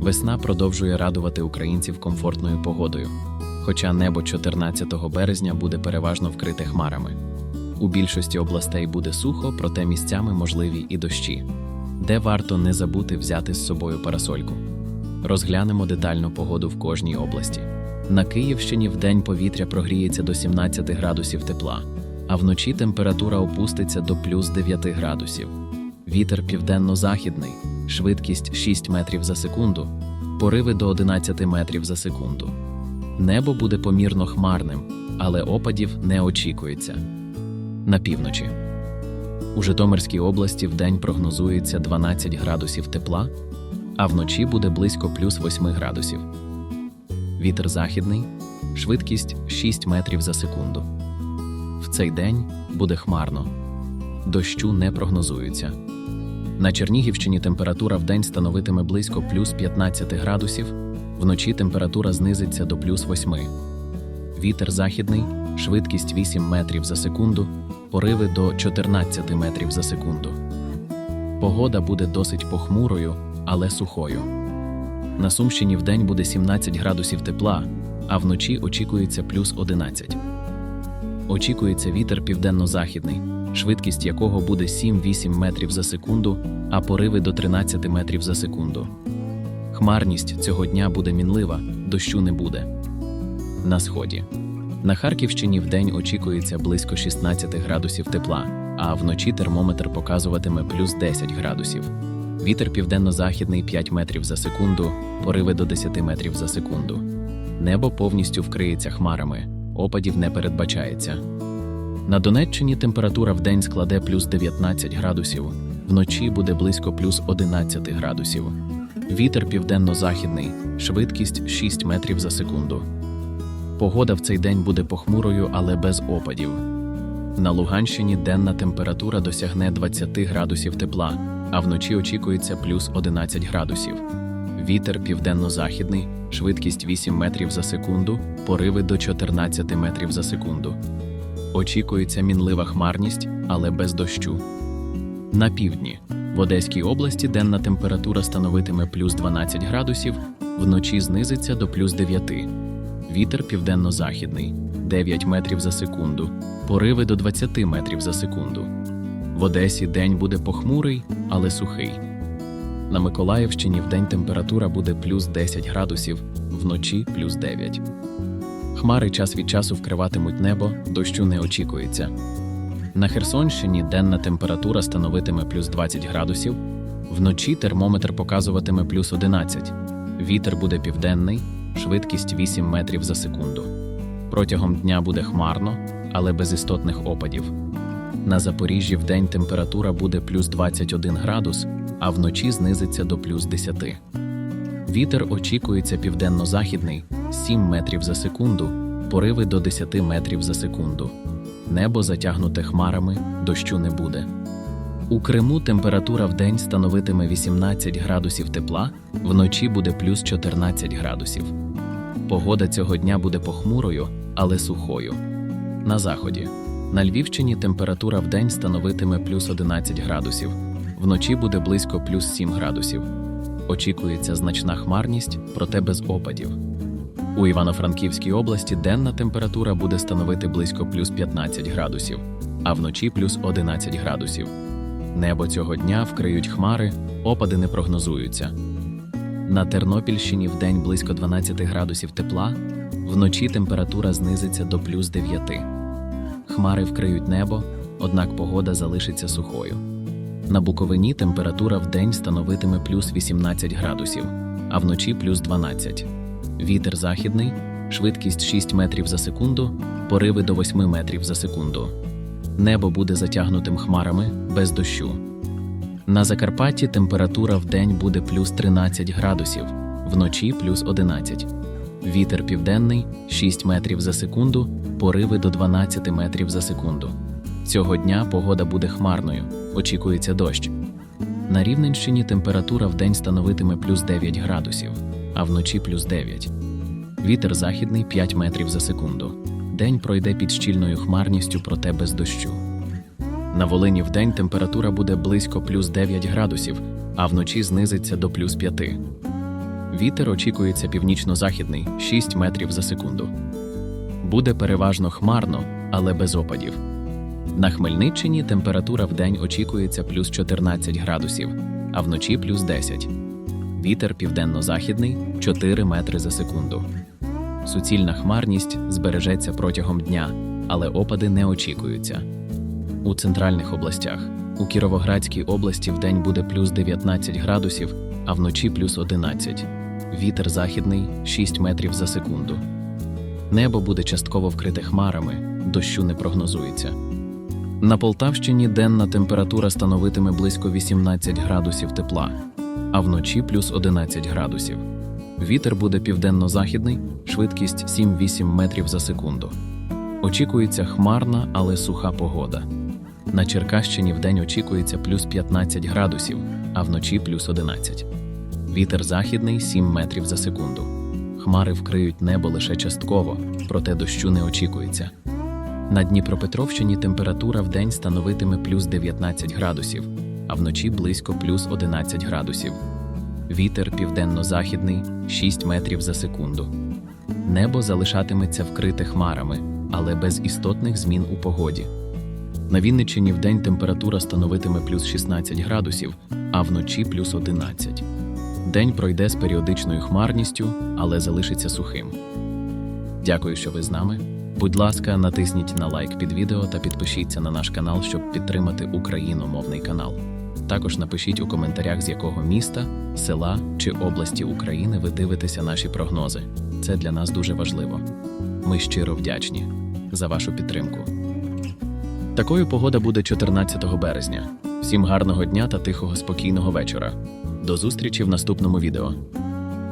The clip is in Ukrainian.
Весна продовжує радувати українців комфортною погодою, хоча небо 14 березня буде переважно вкрите хмарами. У більшості областей буде сухо, проте місцями можливі і дощі, де варто не забути взяти з собою парасольку. Розглянемо детально погоду в кожній області. На Київщині вдень повітря прогріється до 17 градусів тепла, а вночі температура опуститься до плюс 9 градусів. Вітер південно-західний, швидкість 6 метрів за секунду, пориви до 11 метрів за секунду. Небо буде помірно хмарним, але опадів не очікується. На півночі. У Житомирській області вдень прогнозується 12 градусів тепла, а вночі буде близько плюс 8 градусів. Вітер західний, швидкість 6 метрів за секунду. В цей день буде хмарно. Дощу не прогнозується. На Чернігівщині температура вдень становитиме близько плюс 15 градусів, вночі температура знизиться до плюс 8. Вітер західний, швидкість 8 метрів за секунду, пориви до 14 метрів за секунду. Погода буде досить похмурою, але сухою. На Сумщині вдень буде 17 градусів тепла, а вночі очікується плюс 11. Очікується вітер південно-західний, швидкість якого буде 7-8 метрів за секунду, а пориви до 13 метрів за секунду. Хмарність цього дня буде мінлива, дощу не буде. На сході. На Харківщині вдень очікується близько 16 градусів тепла, а вночі термометр показуватиме плюс 10 градусів. Вітер південно-західний 5 метрів за секунду, пориви до 10 метрів за секунду. Небо повністю вкриється хмарами, опадів не передбачається. На Донеччині температура вдень складе плюс 19 градусів, вночі буде близько плюс 11 градусів. Вітер південно-західний, швидкість 6 метрів за секунду. Погода в цей день буде похмурою, але без опадів. На Луганщині денна температура досягне 20 градусів тепла, а вночі очікується плюс 11 градусів. Вітер південно-західний, швидкість 8 метрів за секунду, пориви до 14 метрів за секунду. Очікується мінлива хмарність, але без дощу. На півдні в Одеській області денна температура становитиме плюс 12 градусів, вночі знизиться до плюс 9. Вітер південно-західний 9 метрів за секунду, пориви до 20 метрів за секунду. В Одесі день буде похмурий, але сухий. На Миколаївщині вдень температура буде плюс 10 градусів, вночі плюс 9. Хмари час від часу вкриватимуть небо, дощу не очікується. На Херсонщині денна температура становитиме плюс 20 градусів, вночі термометр показуватиме плюс 11. Вітер буде південний, швидкість 8 метрів за секунду. Протягом дня буде хмарно, але без істотних опадів. На Запоріжжі вдень температура буде плюс 21 градус, а вночі знизиться до плюс 10. Вітер очікується південно-західний 7 метрів за секунду, пориви до 10 метрів за секунду. Небо затягнуте хмарами, дощу не буде. У Криму температура вдень становитиме 18 градусів тепла, вночі буде плюс 14 градусів. Погода цього дня буде похмурою, але сухою. На заході. На Львівщині температура вдень становитиме плюс 11 градусів, вночі буде близько плюс 7 градусів. Очікується значна хмарність, проте без опадів. У Івано-Франківській області денна температура буде становити близько плюс 15 градусів, а вночі плюс 11 градусів. Небо цього дня вкриють хмари, опади не прогнозуються. На Тернопільщині вдень близько 12 градусів тепла, вночі температура знизиться до плюс 9. Хмари вкриють небо, однак погода залишиться сухою. На Буковині температура вдень становитиме плюс 18 градусів, а вночі плюс 12. Вітер західний, швидкість 6 метрів за секунду, пориви до 8 метрів за секунду. Небо буде затягнутим хмарами без дощу. На Закарпатті температура вдень буде плюс 13 градусів, вночі плюс 11. Вітер південний 6 метрів за секунду, пориви до 12 метрів за секунду. Цього дня погода буде хмарною, очікується дощ. На Рівненщині температура вдень становитиме плюс 9 градусів, а вночі плюс 9. Вітер західний 5 метрів за секунду. День пройде під щільною хмарністю, проте без дощу. На Волині вдень температура буде близько плюс 9 градусів, а вночі знизиться до плюс 5. Вітер очікується північно-західний 6 метрів за секунду. Буде переважно хмарно, але без опадів. На Хмельниччині температура в день очікується плюс 14 градусів, а вночі плюс 10. Вітер південно-західний 4 метри за секунду. Суцільна хмарність збережеться протягом дня, але опади не очікуються. У центральних областях у Кіровоградській області вдень буде плюс 19 градусів, а вночі плюс 11. Вітер західний 6 метрів за секунду. Небо буде частково вкрите хмарами, дощу не прогнозується. На Полтавщині денна температура становитиме близько 18 градусів тепла, а вночі плюс 11 градусів. Вітер буде південно-західний, швидкість 7-8 метрів за секунду. Очікується хмарна, але суха погода. На Черкащині вдень очікується плюс 15 градусів, а вночі плюс 11. Вітер західний 7 метрів за секунду. Хмари вкриють небо лише частково, проте дощу не очікується. На Дніпропетровщині температура вдень становитиме плюс 19 градусів, а вночі близько плюс 11 градусів. Вітер південно-західний 6 метрів за секунду. Небо залишатиметься вкрите хмарами, але без істотних змін у погоді. На Вінниччині вдень температура становитиме плюс 16 градусів, а вночі плюс 11. День пройде з періодичною хмарністю, але залишиться сухим. Дякую, що ви з нами. Будь ласка, натисніть на лайк під відео та підпишіться на наш канал, щоб підтримати україномовний канал. Також напишіть у коментарях, з якого міста, села чи області України ви дивитеся наші прогнози. Це для нас дуже важливо. Ми щиро вдячні за вашу підтримку. Такою погода буде 14 березня. Всім гарного дня та тихого спокійного вечора. До зустрічі в наступному відео.